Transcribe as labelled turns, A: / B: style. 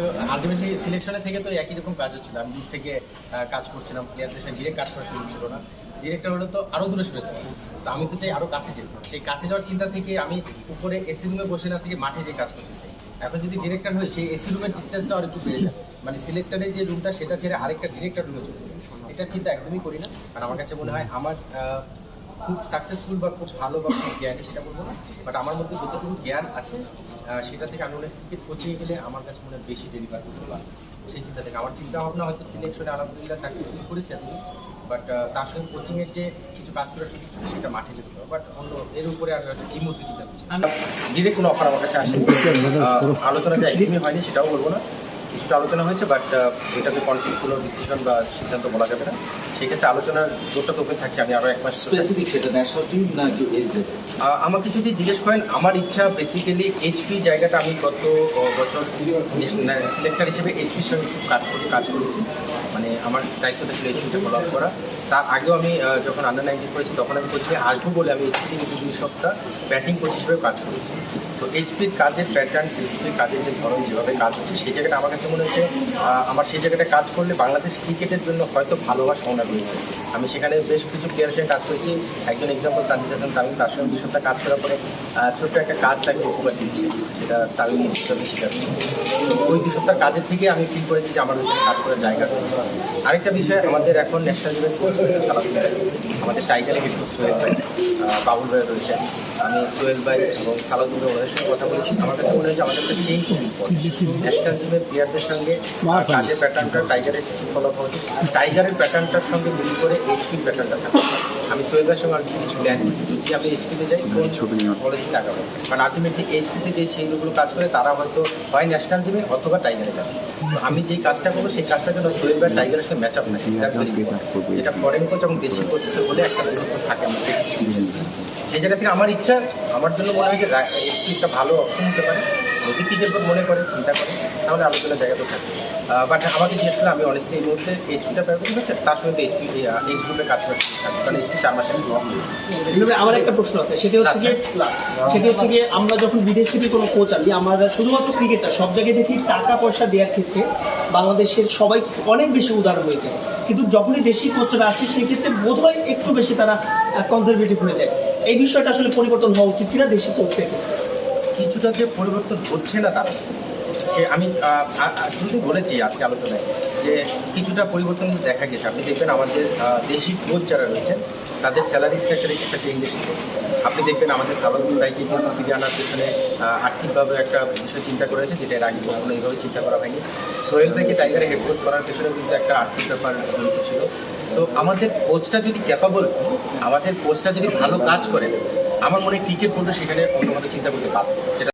A: তো আলটিমেটলি সিলেকশনের থেকে তো একই রকম কাজ হচ্ছিল। আমি দূর থেকে কাজ করছিলাম প্লেয়ারদের সঙ্গে ডিরেক্ট কাজ করা সুযোগ ছিল না। ডিরেক্টর হলে তো আরও দূরে সরে যেত তো আমি তো চাই আরও কাছে যেতে। সেই কাছে যাওয়ার চিন্তা থেকে আমি উপরে এসি রুমে বসে না থেকে মাঠে যে কাজ করতে চাই। এখন যদি ডিরেক্টর হয়, সেই এসি রুমের ডিস্টেন্সটা আর একটু বেড়ে যাবে। মানে সিলেক্টরের যে রুমটা সেটা ছেড়ে আরেকটা ডিরেক্টর রুমে চলে যাবে। এটার চিন্তা একদমই করি না। কারণ আমার কাছে মনে হয় আমার খুব সাকসেসফুল বা খুব ভালো বা খুব জ্ঞানী সেটা বলব না বাট আমার মধ্যে যতটুকু জ্ঞান আছে সেটা থেকে আমি অনেক ক্রিকেট কোচিংয়ে গেলে আমার কাছে মনে হয় বেশি ডেলিভার করতে পারব। সেই চিন্তা থেকে আমার চিন্তা ভাবনা হয়তো সিলেকশনে আলহামদুলিল্লাহ সাকসেসফুল করেছে আমি বাট তার সঙ্গে কোচিংয়ের যে কিছু কাজ করার সুযোগ ছিল সেটা মাঠে যেতে হবে বাট অন্য এর উপরে আর এই মুহূর্তে চিন্তা করছি ডিরেক্ট কোনো অফার আমার কাছে আসেনি। আলোচনাটা একদমই হয়নি সেটাও বলব না। কিছুটা আলোচনা হয়েছে বাট এটাতে কন্ট্রিক কোনো ডিসিশন বা সিদ্ধান্ত বলা যাবে না। সেক্ষেত্রে আলোচনার জোরটা তো ওপেন থাকছে আমি আরও এক মাস
B: স্পেসিফিক সেটা ন্যাশনাল টিম না একটু এজ
A: আমাকে যদি জিজ্ঞেস করেন আমার ইচ্ছা বেসিক্যালি এইচপি জায়গাটা আমি গত বছর সিলেক্টর হিসেবে এইচপির সঙ্গে খুব কাজ করে কাজ করেছি। মানে আমার দায়িত্বটা ছিল এইচপিটা ফলো আপ করা। তার আগেও আমি যখন আন্ডার নাইনটিন করেছি তখন আমি কোচিংয়ে আসব বলে আমি এইচপি থেকে দুই সপ্তাহ ব্যাটিং কোচ হিসেবে কাজ করেছি। তো এইচপির কাজের প্যাটার্ন এইচপির কাজের যে ধরন যেভাবে কাজ হচ্ছে সেই জায়গাটা আমার কাছে মনে আহ, আমার সেই জায়গাটা কাজ করলে বাংলাদেশ ক্রিকেটের জন্য হয়তো ভালো হওয়ার সম্ভাবনা রয়েছে। আমি সেখানে বেশ কিছু প্লেয়ারের সঙ্গে কাজ করেছি। একজন এক্সাম্পল তানজিদ হাসান তামিম তার সঙ্গে দুই সপ্তাহ কাজ করার পরে ছোট্ট একটা কাজ তাকে উপকার দিচ্ছে সেটা তামিম হিসেবে স্বীকার ওই দু সপ্তাহ কাজের থেকে আমি ফিল করেছি যে আমার ওইখানে কাজ করার জায়গা রয়েছে। আরেকটা বিষয় আমাদের এখন ন্যাশনাল টিমের কোচ ভাই আমাদের টাইগারের কিন্তু সোয়েল ভাই বাবুল ভাই রয়েছে আমি সোয়েল ভাই এবং সালাদুল ওনাদের সঙ্গে কথা বলেছি। আমার কাছে মনে হয়েছে আমাদের কাছে ন্যাশনাল টিমের প্লেয়ারদের সঙ্গে কাজের প্যাটার্নটা টাইগারের ফলো হচ্ছে। টাইগারের প্যাটার্নটার সঙ্গে মিল করে এইচপির প্যাটার্নটা থাকে আমি ভাইয়ের সঙ্গে আর কিছু প্ল্যান করছি যদি আমি এইচপিতে যাই কোন পলিসি লাগাবো কারণ আলটিমেটলি এইচপিতে যে ছেলেগুলো কাজ করে তারা হয়তো হয় ন্যাশনাল টিমে অথবা টাইগারে যাবে। আমি যেই কাজটা করব সেই কাজটা যেন সোহেল ভাই টাইগারের সঙ্গে ম্যাচ আপ না যেটা ফরেন কোচ এবং দেশি কোচদের বলে একটা দূরত্ব থাকে আমাদের সেই জায়গা থেকে আমার ইচ্ছা আমার জন্য মনে হয় যে এইচপি একটা ভালো অপশন হতে পারে। যদি ক্রিকেট বোর্ড মনে করে চিন্তা করে তাহলে আলোচনার জায়গা তো থাকে। বাট আমাকে জিজ্ঞেস করলে আমি অনেস্টলি এই মুহূর্তে এইচপিটা প্রায়োরিটি হচ্ছে তার সঙ্গে এইচপি এইচ গ্রুপে কাজ থাকবে। কারণ এইচপি চার মাসে
C: আমার একটা প্রশ্ন আছে সেটা হচ্ছে গিয়ে সেটা হচ্ছে গিয়ে আমরা যখন বিদেশ থেকে কোনো কোচ আনি আমরা শুধুমাত্র ক্রিকেটটা সব জায়গায় দেখি টাকা পয়সা দেওয়ার ক্ষেত্রে বাংলাদেশের সবাই অনেক বেশি উদার হয়ে যায়। কিন্তু যখনই দেশি কোচরা আসে সেই ক্ষেত্রে বোধহয় একটু বেশি তারা কনজারভেটিভ হয়ে যায়। এই বিষয়টা আসলে পরিবর্তন হওয়া উচিত কিনা দেশি কোচ থেকে?
A: কিছুটা যে পরিবর্তন হচ্ছে না তা সে আমি, আ- বলেছি আজকে আলোচনায় যে কিছুটা পরিবর্তন দেখা গেছে। আপনি দেখবেন আমাদের দেশি কোচ যারা রয়েছেন তাদের স্যালারি স্ট্রাকচারে একটা চেঞ্জ এসেছে। আপনি দেখবেন আমাদের সাবাদুল রায়কে কিন্তু ফিরিয়ে আনার পেছনে আর্থিকভাবে একটা বিষয় চিন্তা করেছে, যেটা এর আগে কখনো এইভাবে চিন্তা করা হয়নি। সোহেল ভাইকে টাইগারে হেড কোচ করার পেছনেও কিন্তু একটা আর্থিক ব্যাপার জড়িত ছিল। সো আমাদের কোচটা যদি ক্যাপাবল আমাদের কোচটা যদি ভালো কাজ করে, আমার মনে হয় ক্রিকেট বোর্ডও সেখানে অন্যভাবে চিন্তা করতে পারবে। সেটা